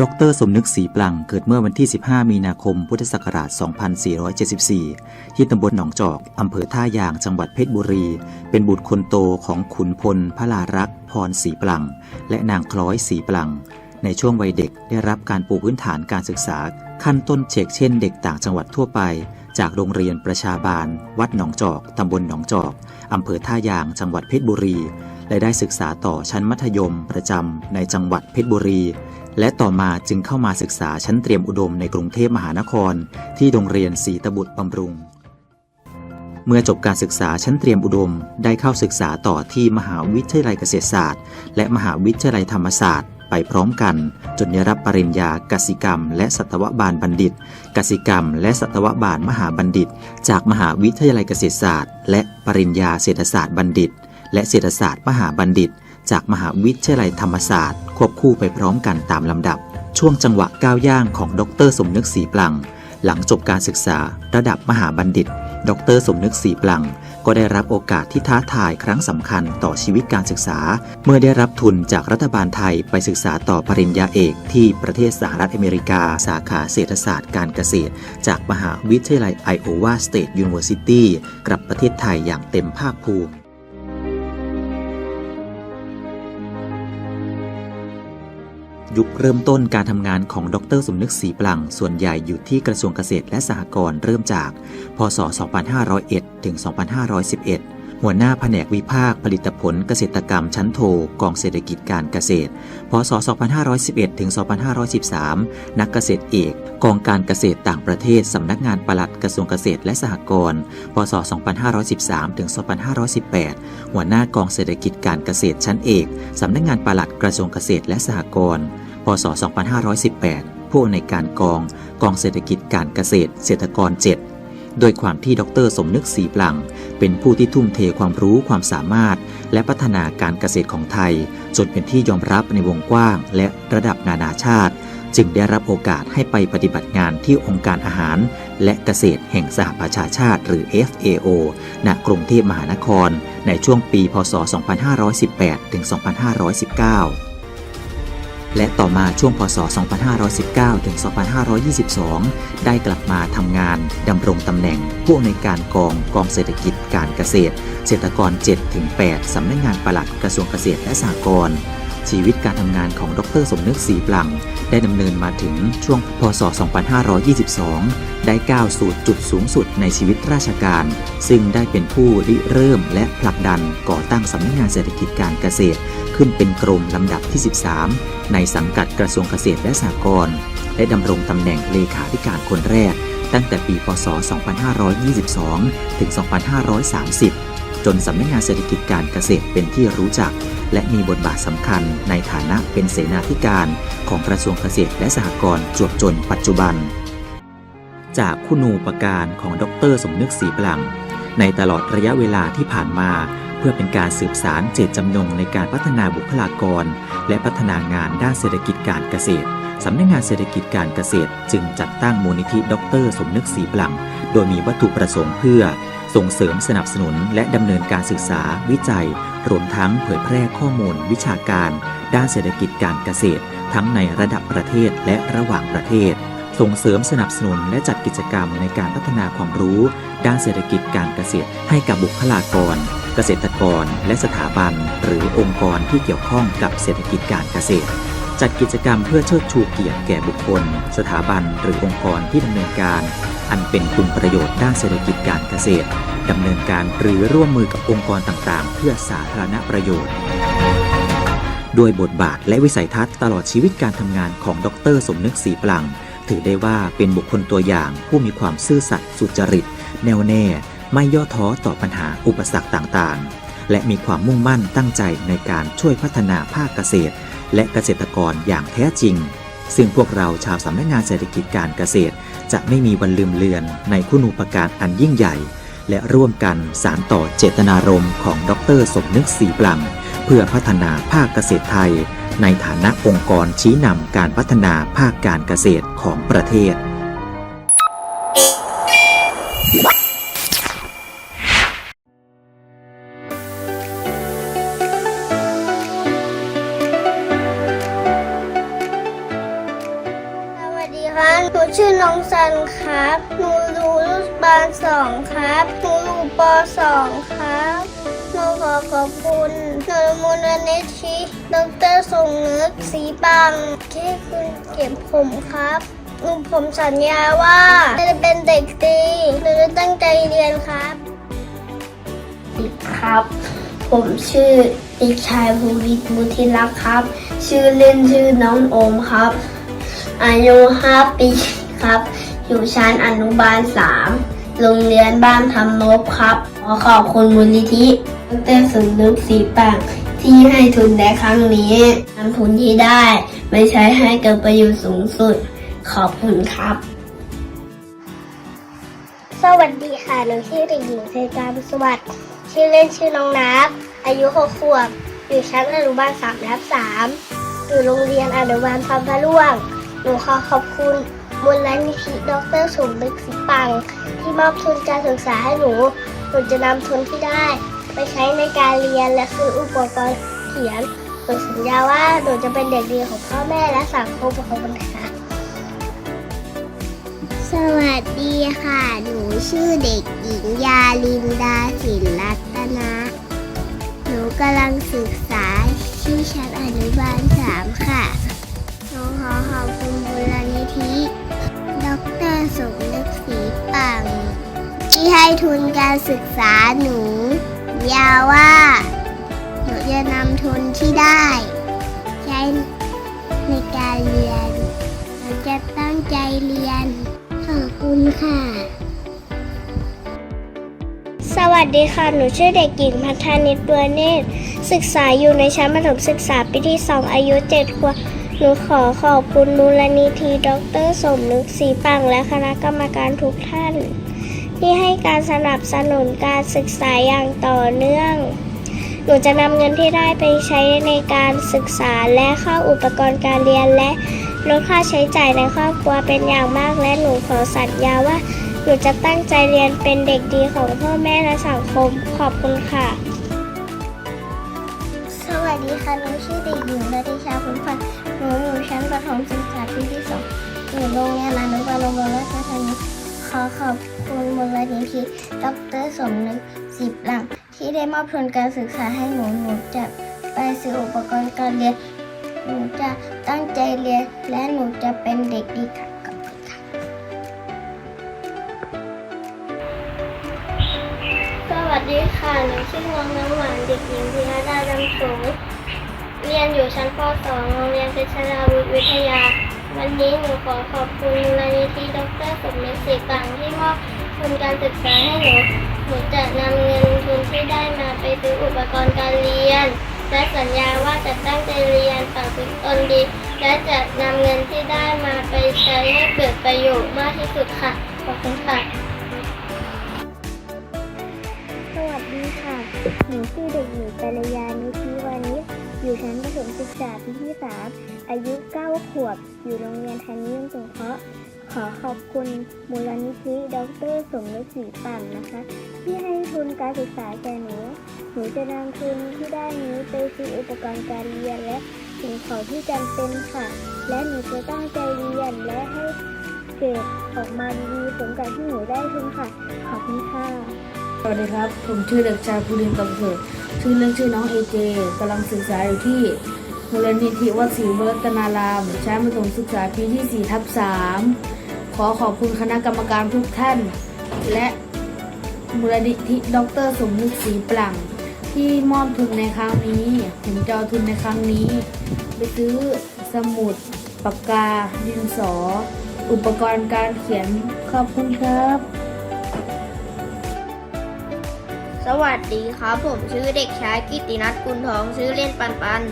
ดรสมนึกศรีปลังเกิดเมื่อวันที่ 15 มีนาคม พุทธศักราช 2474 ที่ตำบลหนองจอก อำเภอท่ายาง จังหวัดเพชรบุรี เป็นบุตรคนโตของขุนพลพระลารักษ์พรศรีปลัง และนางคล้อยศรีปลัง ในช่วงวัยเด็กได้รับการปูพื้นฐานการศึกษา ขั้นต้นเชกเช่นเด็กต่างจังหวัดทั่วไป จากโรงเรียนประชาบาล วัดหนองจอก ตำบลหนองจอก อำเภอท่ายาง จังหวัดเพชรบุรี และได้ศึกษาต่อชั้นมัธยมประจำในจังหวัดเพชรบุรี และต่อมาจึงเข้ามาศึกษาชั้นเตรียมอุดมในกรุงเทพมหานคร ที่โรงเรียนศรีตบุตรบำรุง เมื่อจบการศึกษาชั้นเตรียมอุดม ได้เข้าศึกษาต่อที่มหาวิทยาลัยเกษตรศาสตร์ และมหาวิทยาลัยธรรมศาสตร์ ไปพร้อมกัน จนได้รับปริญญากสิกรรม และสัตวบาลบัณฑิต กสิกรรม และสัตวบาลมหาบัณฑิต จากมหาวิทยาลัยเกษตรศาสตร์ และปริญญาเศรษฐศาสตร์บัณฑิต และเศรษฐศาสตร์มหาบัณฑิต จากมหาวิทยาลัยธรรมศาสตร์ ควบคู่ไปพร้อมกันตามลำดับ ช่วงจังหวะก้าวย่างของดร สมนึกศรีปลัง หลังจบการศึกษาระดับมหาบัณฑิต ดร สมนึกศรีปลัง ก็ได้รับโอกาสที่ท้าทายครั้งสำคัญต่อชีวิตการศึกษา เมื่อได้รับทุนจากรัฐบาลไทยไปศึกษาต่อปริญญาเอกที่ประเทศสหรัฐอเมริกา สาขาเศรษฐศาสตร์การเกษตร จากมหาวิทยาลัยไอโอวาสเตทยูนิเวอร์ซิตี้กลับประเทศไทยอย่างเต็มภาคภูมิ ยุคเริ่มต้นการทำงานของดรสมนึกศรีปลังส่วนใหญ่อยู่ที่กระทรวงเกษตรและสหกรณ์เริ่มจาก พศ 2501 ถึง 2511 หัวหน้าแผนกวิภาคผลิตผลเกษตรกรรมชั้นโทกองเศรษฐกิจการเกษตร พศ 2511 ถึง 2513 นักเกษตรเอก กองการเกษตรต่างประเทศสำนักงานปลัดกระทรวงเกษตรและสหกรณ์ พศ 2513 ถึง 2518 หัวหน้ากองเศรษฐกิจการเกษตรชั้นเอกสำนักงานปลัดกระทรวงเกษตรและสหกรณ์ พศ 2518 ผู้อำนการกองกองเศรษฐกิจการเกษตร เศรษฐกร 7 โดยความที่ดรสมนึกศรีปลัง เป็นผู้ที่ทุ่มเทความรู้ความสามารถ และพัฒนาการเกษตรของไทย จนเป็นที่ยอมรับในวงกว้าง และระดับนานาชาติ จึงได้รับโอกาสให้ไปปฏิบัติงานที่องค์การอาหาร และเกษตรแห่งสหประชาชาติหรือ FAO ณกรุงเทพมหานคร ในช่วงปี พศ 2518 ถึง 2519 และต่อมาช่วงพศ 2519 ถึง 2522 ได้กลับมาทำงานดำรงตำแหน่งผู้อำนวยการกองกองเศรษฐกิจการเกษตร เศรษฐกร7ถึง8สำนักงานปลัดกระทรวงเกษตรและสหกรณ์ ชีวิตการทำงานของดรสมนึกศรีปลัง ได้ดำเนินมาถึงช่วงพศ 2522 ได้ก้าวสู่จุดสูงสุดในชีวิตราชการ ซึ่งได้เป็นผู้ริเริ่มและผลักดันก่อตั้งสำนักงานเศรษฐกิจการเกษตร ขึ้นเป็นกรมลำดับที่ 13 ในสังกัดกระทรวงเกษตรและสหกรณ์และดำรงตำแหน่งเลขาธิการคนแรก ตั้งแต่ปี พศ 2522 ถึง 2530 จนสำนักงานเศรษฐกิจการเกษตรเป็นที่รู้จัก และมีบทบาทสำคัญในฐานะเป็นเสนาธิการของกระทรวงเกษตรและสหกรณ์จวบจนปัจจุบัน จากคุณูปการของดรสมนึกศรีปลัง ในตลอดระยะเวลาที่ผ่านมา เพื่อเป็นการสืบสารเจตจำนงในการพัฒนาบุคลากร และพัฒนางานด้านเศรษฐกิจการเกษตรสำนักงานเศรษฐกิจการเกษตร จึงจัดตั้งมูลนิธิดร สมนึกศรีปลัง โดยมีวัตถุประสงค์เพื่อ ส่งเสริมสนับสนุนและดำเนินการศึกษา วิจัย รวมทั้งเผยแพร่ข้อมูล วิชาการ ด้านเศรษฐกิจการเกษตร ทั้งในระดับประเทศและระหว่างประเทศ ส่งเสริมสนับสนุนและจัดกิจกรรมในการพัฒนาความรู้ ด้านเศรษฐกิจการเกษตร ให้กับบุคลากร เกษตรกร และสถาบัน หรือองค์กรที่เกี่ยวข้องกับเศรษฐกิจการเกษตร จัดกิจกรรมเพื่อเชิดชูเกียรติแก่บุคคล สถาบันหรือองค์กรที่ดำเนินการ อันเป็นคุณประโยชน์ด้านเศรษฐกิจการเกษตรดำเนินการหรือร่วมมือกับองค์กรต่างๆ เพื่อสาธารณประโยชน์ด้วยบทบาทและวิสัยทัศน์ตลอดชีวิตการทำงานของดร สมนึกศรีปลัง ถือได้ว่าเป็นบุคคลตัวอย่างผู้มีความซื่อสัตย์สุจริต แน่วแน่ ไม่ย่อท้อต่อปัญหาอุปสรรคต่างๆ และมีความมุ่งมั่นตั้งใจในการช่วยพัฒนาภาคเกษตร และเกษตรกรอย่างแท้จริง ซึ่งพวกเราชาวสำนักงานเศรษฐกิจการเกษตร จะไม่มีวันลืมเลือนในคุณูปการอันยิ่งใหญ่ และร่วมกันสารต่อเจตนารมณ์ของดรสมนึกสีปลังเพื่อพัฒนาภาคเกษตรไทย ในฐานะองค์กรชี้นำการพัฒนาภาคการเกษตรของประเทศ ครับหนูอยู่บานสองครับหนูอยู่ปสองครับหนูขอขอบคุณหน่วยมูลนิธิดรสงนึกสีปังที่คุณเก็บผมครับหนูผมสัญญาว่าจะเป็นเด็กดีหนูจะตั้งใจเรียนครับครับ ผมชื่อเด็กชายภูริศมุทิรักษ์ครับ ชื่อเล่นชื่อน้องโอมครับ อายุ 5 ปีครับ อยู่ชั้นอนุบาล3โรงเรียนบ้านทำนบครับ ขอขอบคุณมูลนิธิดรสมนึกสีปางที่ให้ทุนในครั้งนี้นำทุนที่ได้ไปใช้ให้เกิดประโยชน์สูงสุด ขอบคุณครับ สวัสดีค่ะ หนูชื่อเด็กหญิงเซกาบุสวัสดิ์ชื่อเล่นชื่อน้องนับ อายุหกขวบ อยู่ชั้นอนุบาลสามทับสามอยู่โรงเรียนอนุบาลพัมพะล่วง หนูขอขอบคุณ มูลนิธิดรสมนึกสิปัง ที่มอบทุนการศึกษาให้หนู หนูจะนำทุนที่ได้ ไปใช้ในการเรียนและซื้ออุปกรณ์เขียน หนูสัญญาว่าหนูจะเป็นเด็กดีของพ่อแม่และสังคมของคนค่ะสวัสดีค่ะ หนูชื่อเด็กหญิงยาลินดาศิลรัตนะ หนูกำลังศึกษาที่ชั้นอนุบาลสามค่ะ หนูขอขอบคุณมูลนิ ธิดรสมนึกศรีปัง ที่ให้ทุนการศึกษาหนูยาว่าหนูจะนำทุนที่ได้ ใช้ในการเรียนหนูจะตั้งใจเรียน ขอบคุณค่ะ สวัสดีค่ะ หนูชื่อเด็กหญิงพัฒนิตบัวเนตรศึกษาอยู่ในชั้นประถมศึกษาปีที่ 2 อายุ 7 ขวบ หนูขอขอบคุณมูลนิธิดร สมนึกสีปังและคณะกรรมการทุกท่าน ที่ให้การสนับสนุนการศึกษาอย่างต่อเนื่อง หนูจะนำเงินที่ได้ไปใช้ในการศึกษาและเข้าอุปกรณ์การเรียนและลดค่าใช้จ่ายในครอบครัวเป็นอย่างมากและหนูขอสัญญาว่า หนูจะตั้งใจเรียนเป็นเด็กดีของพ่อแม่และสังคม ขอบคุณค่ะ สวัสดีค่ะหนูชื่อเด็กหญิงนาติชาคุณพันธ์ หนูอยู่ชั้นประถมศึกษาปีที่สองอยู่โรงเรียนอนุบาลโรงเรียนราชธานีขอขอบคุณมูลนิธิดรสมนึกสิบหลัง ที่ได้มอบทุนการศึกษาให้หนูหนูจะไปซื้ออุปกรณ์การเรียน หนูจะตั้งใจเรียน และหนูจะเป็นเด็กดีค่ะขอบคุณค่ะสวัสดีค่ะ หนูชื่อน้องน้ำหวานเด็กหญิงพิยดาดำสูง เรียนอยู่ชั้นป .2 โรงเรียนเพชรราวุธวิทยา วันนี้หนูขอขอบคุณมูลนิธิดรสมนึกศรีปังที่มอบทุนการศึกษาให้หนู หนูจะนำเงินทุนที่ได้มาไปซื้ออุปกรณ์การเรียน และสัญญาว่าจะตั้งใจเรียนฝังฝึกตนดี และจะนำเงินที่ได้มาไปใช้ให้เกิดประโยชน์มากที่สุดค่ะ ขอบคุณค่ะ สวัสดีค่ะ หนูชื่อเด็กหญิงกัลยานุชีวานิช อยู่ชั้นประถมศึกษาปีที่ 3 อายุ 9 ขวบ อยู่โรงเรียนทันเยี่ยมสงเคราะห์ขอขอบคุณมูลนิธิดร สมนึกศรีปั่นนะคะ ที่ให้ทุนการศึกษาแก่หนู หนูจะนำทุนที่ได้นี้ไปซื้ออุปกรณ์การเรียนและสิ่งของที่จำเป็นค่ะ และหนูจะตั้งใจเรียนและให้เกรดออกมาดีสมกับที่หนูได้ทุนค่ะ ขอบคุณค่ะ สวัสดีครับ ผมชื่อเด็กชายภูรินทร์กำเนิด ชื่อเล่นชื่อน้องเอเจกำลังศึกษาอยู่ที่มูลนิธิวัดศรีวรัตนารามชั้นประถมศึกษาปีที่4ทับ3ขอขอบคุณคณะกรรมการทุกท่าน และมูลนิธิดรสมนึกศรีปลั่งที่มอบทุนในครั้งนี้ผมจะเอาทุนในครั้งนี้ ไปซื้อสมุดปากกา ดินสอ อุปกรณ์การเขียนขอบคุณครับ สวัสดีครับ ผมชื่อเด็กชายกิตินัทกุลทองชื่อเล่นปันปัน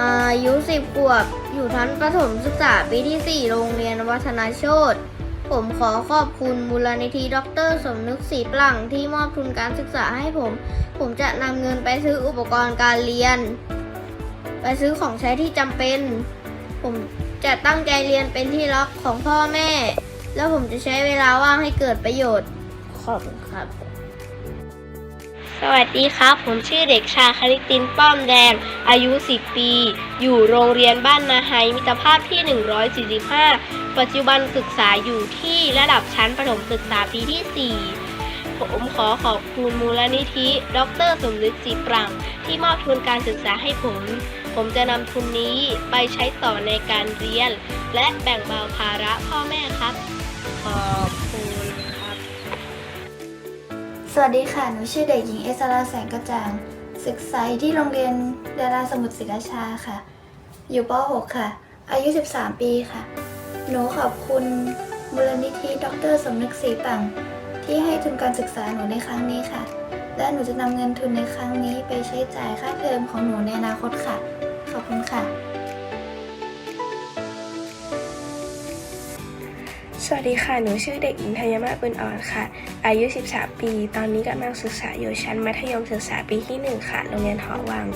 อายุสิบขวบ อยู่ชั้นประถมศึกษาปีที่ 4 โรงเรียนวัฒนาโชตผมขอขอบคุณมูลนิธิดรสมนึกศรีปลั่งที่มอบทุนการศึกษาให้ผม ผมจะนำเงินไปซื้ออุปกรณ์การเรียน ไปซื้อของใช้ที่จำเป็น ผมจะตั้งใจเรียนเป็นที่รักของพ่อแม่ แล้วผมจะใช้เวลาว่างให้เกิดประโยชน์ขอบคุณครับ สวัสดีครับ ผมชื่อเด็กชายคณิตินป้อมแดง อายุ 10 ปี อยู่โรงเรียนบ้านนาไฮมิตรภาพที่ 145 ปัจจุบันศึกษาอยู่ที่ระดับชั้นประถมศึกษาปีที่ 4 ผมขอขอบคุณมูลนิธิ ดรสมนึกจีปรัง ที่มอบทุนการศึกษาให้ผม ผมจะนำทุนนี้ไปใช้ต่อในการเรียน และแบ่งเบาภาระพ่อแม่ครับขอบ สวัสดีค่ะ หนูชื่อเด็กหญิงเอสราแสงกระจ่าง ศึกษาอยู่ที่โรงเรียนดาราสมุทรศรีราชาค่ะ อยู่ป .6 ค่ะ อายุ 13 ปีค่ะ หนูขอบคุณมูลนิธิดรสมนึกศรีปัง ที่ให้ทุนการศึกษาหนูในครั้งนี้ค่ะ และหนูจะนำเงินทุนในครั้งนี้ไปใช้จ่ายค่าเทอมของหนูในอนาคตค่ะ ขอบคุณค่ะ สวัสดีค่ะ หนูชื่อเด็กหญิงธัญมาศบุญอ่อนค่ะ อายุ 13 ปี ตอนนี้กำลังศึกษาอยู่ชั้นมัธยมศึกษาปีที่ 1 ค่ะ โรงเรียนหอวัง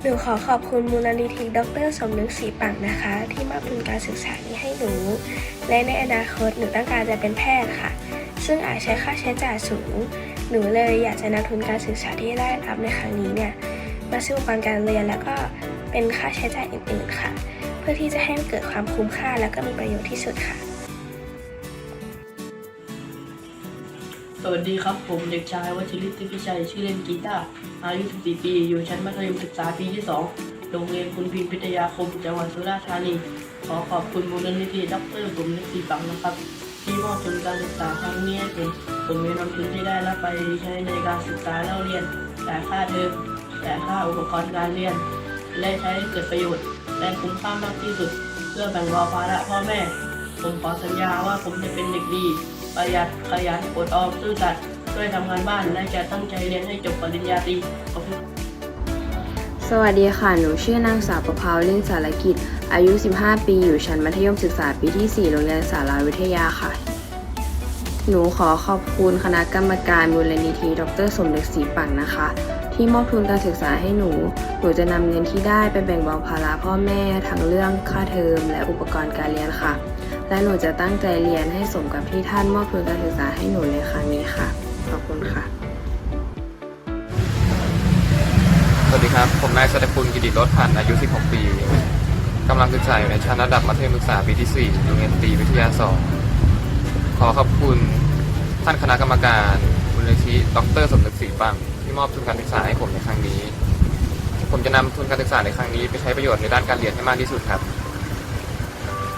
หนูขอขอบคุณมูลนิธิดรสมนึกศรีปังนะคะ ที่มอบทุนการศึกษานี้ให้หนู และในอนาคตหนูต้องการจะเป็นแพทย์ค่ะ ซึ่งอาจใช้ค่าใช้จ่ายสูง หนูเลยอยากจะนำทุนการศึกษาที่ได้รับในครั้งนี้เนี่ย มาซื้ออุปกรณ์การเรียนแล้วก็เป็นค่าใช้จ่ายอื่นๆค่ะ พื่อที่จะให้มันเกิดความคุ้มค่าและก็มีประโยชน์ที่สุดค่ะ สวัสดีครับ ผมเด็กชายวชิริติพิชัยชื่อเล่นกีตาร์อายุ 14 ปี อยู่ชั้นมัธยมศึกษาปีที่ 2 โรงเรียนคุณพิมพิทยาคมจังหวัดสุราษฎร์ธานี ขอขอบคุณมูลนิธิดรสมนึกศรีปังนะครับ ที่มอบทุนการศึกษาครั้งนี้ให้ผมผมมีนำทุนที่ได้รับไปใช้ในการศึกษาเล่าเรียนจ่ายค่าเทอมจ่ายค่าอุปกรณ์การเรียน และใช้เกิดประโยชน์ และคุ้มค่ามากที่สุด เพื่อแบ่งเบาภาระพ่อแม่ ผมขอสัญญาว่าผมจะเป็นเด็กดี ประหยัดขยันอดออมซื่อสัตย์ช่วยทำงานบ้านและจะตั้งใจเรียนให้จบปริญญาตรีขอบคุณสวัสดีค่ะ หนูชื่อนางสาวประภาวเล่นสารกิจ อายุ 15 ปี อยู่ชั้นมัธยมศึกษาปีที่ 4 โรงเรียนสาราวิทยาค่ะ หนูขอขอบคุณคณะกรรมการมูลนิธิ ดร สมเด็จศรีปังนะคะ ที่มอบทุนการศึกษาให้หนู หนูจะนำเงินที่ได้ไปแบ่งเบาภาระพ่อแม่ทั้งเรื่องค่าเทอมและอุปกรณ์การเรียนค่ะ และหนูจะตั้งใจเรียนให้สมกับที่ท่านมอบทุนการศึกษาให้หนูในครั้งนี้ค่ะ ขอบคุณค่ะ สวัสดีครับ ผมนายสเตพุลกิติรถพันธ์อายุ 16 ปีกำลังศึกษาอยู่ในชั้นระดับมัธยมศึกษาปีที่4โรงเรียนตรีวิทยา 2 ขอขอบคุณท่านคณะกรรมการมูลนิธิดรสมนึกศรีปัง มอบทุนการศึกษาให้ผมในครั้งนี้ ผมจะนำทุนการศึกษาในครั้งนี้ไปใช้ประโยชน์ในด้านการเรียนให้มากที่สุดครับ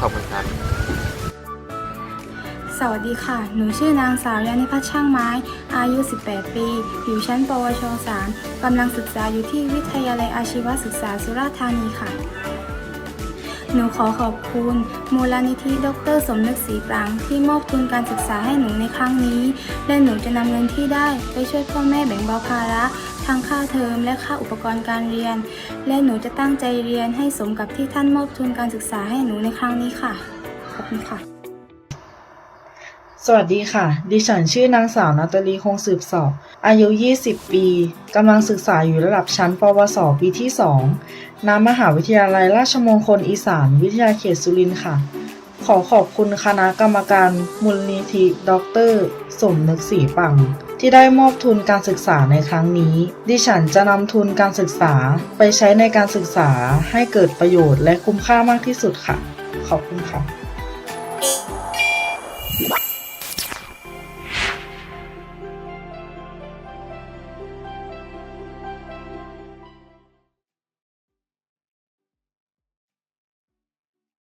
ขอบคุณครับ สวัสดีค่ะ หนูชื่อนางสาวยานิพัชช่างไม้ อายุ 18 ปี อยู่ชั้น ปวช 3กำลังศึกษาอยู่ที่วิทยาลัยอาชีวศึกษาสุราษฎร์ธานีค่ะ หนูขอขอบคุณมูลนิธิดรสมนึกศรีปรางที่มอบทุนการศึกษาให้หนูในครั้งนี้ และหนูจะนำเงินที่ได้ไปช่วยพ่อแม่แบ่งเบาภาระทั้งค่าเทอมและค่าอุปกรณ์การเรียน และหนูจะตั้งใจเรียนให้สมกับที่ท่านมอบทุนการศึกษาให้หนูในครั้งนี้ค่ะ ขอบคุณค่ะ สวัสดีค่ะ ดิฉันชื่อนางสาวนาตาลีคงสืบสอบ อายุ 20 ปี กำลังศึกษาอยู่ระดับชั้น ปวส ปีที่ 2ณมหาวิทยาลัยราชมงคลอีสาน วิทยาเขตสุรินทร์ค่ะ ขอขอบคุณคณะกรรมการมูลนิธิด็อกเตอร์สมนึกศรีปัง ที่ได้มอบทุนการศึกษาในครั้งนี้ ดิฉันจะนำทุนการศึกษาไปใช้ในการศึกษาให้เกิดประโยชน์และคุ้มค่ามากที่สุดค่ะ ขอบคุณค่ะ